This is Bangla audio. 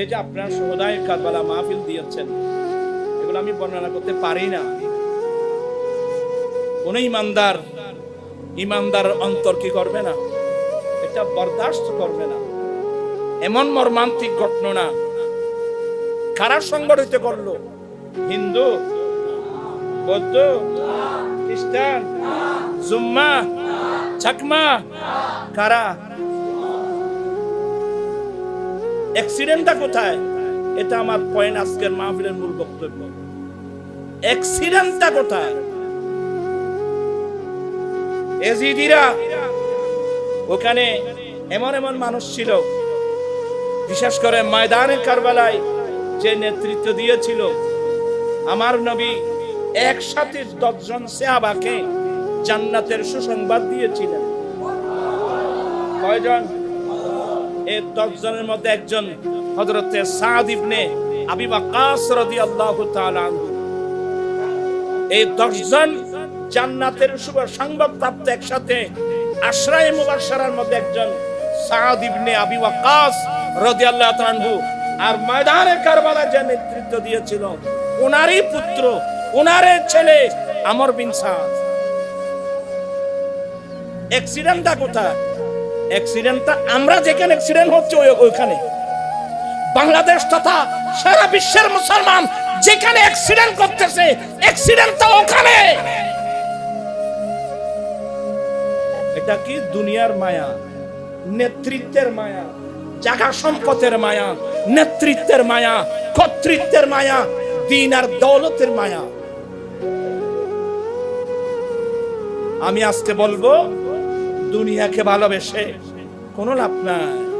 এই যে আপনার সমুদায় কারবালা মাহফিল দিয়েছেন, এগুলো আমি বর্ণনা করতে পারি না। কোন ইমানদার ইমানদার অন্তর কি করবে না? এটা বরদাস্ত করবে না। এমন মর্মান্তিক ঘটনা কারা সংগঠিত করল? হিন্দু, বৌদ্ধ, খ্রিস্টান, জুম্মা চাকমা কারা? অ্যাক্সিডেন্টটা কোথায়? এটা আমার পয়েন্ট আজকের মাহফিলের মূল বক্তব্য। অ্যাক্সিডেন্টটা কোথায়? এজিদিরা ওখানে এমন এমন মানুষ ছিল, বিশেষ করে ময়দানে কারবালায় যে নেতৃত্ব দিয়েছিল। আমার নবী একসাথে দশজন সেহাবাকে জান্নাতের সুসংবাদ দিয়েছিলেন। কয়জন? এই দশজনের মধ্যে একজন সাদ ইবনে আবি ওয়াক্কাস রাদিয়াল্লাহু তাআলা এই দশজন জান্নাতের শুভ সংবাদ প্রাপ্ত একসাথে আশ্রয় মুবাশশারার মধ্যে একজন সাদ ইবনে আবি রাদিয়াল্লাহু তাআলা আর ময়দানে কারবালা যে নেতৃত্ব দিয়েছিল ওনারই পুত্র ওনারের ছেলে আমর বিন সাদ। অ্যাক্সিডেন্টটা কোথায়? অ্যাক্সিডেন্টটা আমরা যেখানে অ্যাক্সিডেন্ট হচ্ছে ওই- ওইখানে। বাংলাদেশ তথা সারা বিশ্বের মুসলমান যেখানে অ্যাক্সিডেন্ট করতেছে অ্যাক্সিডেন্টটা ওখানে। এটা কি দুনিয়ার মায়া? নেতৃত্বের মায়া, জাগা সম্পদের মায়া, নেতৃত্বের মায়া, কর্তৃত্বের মায়া, দিন আর দৌলতের মায়া। আমি আজকে বলব দুনিয়াকে ভালোবেসে কোনো লাভ নাই।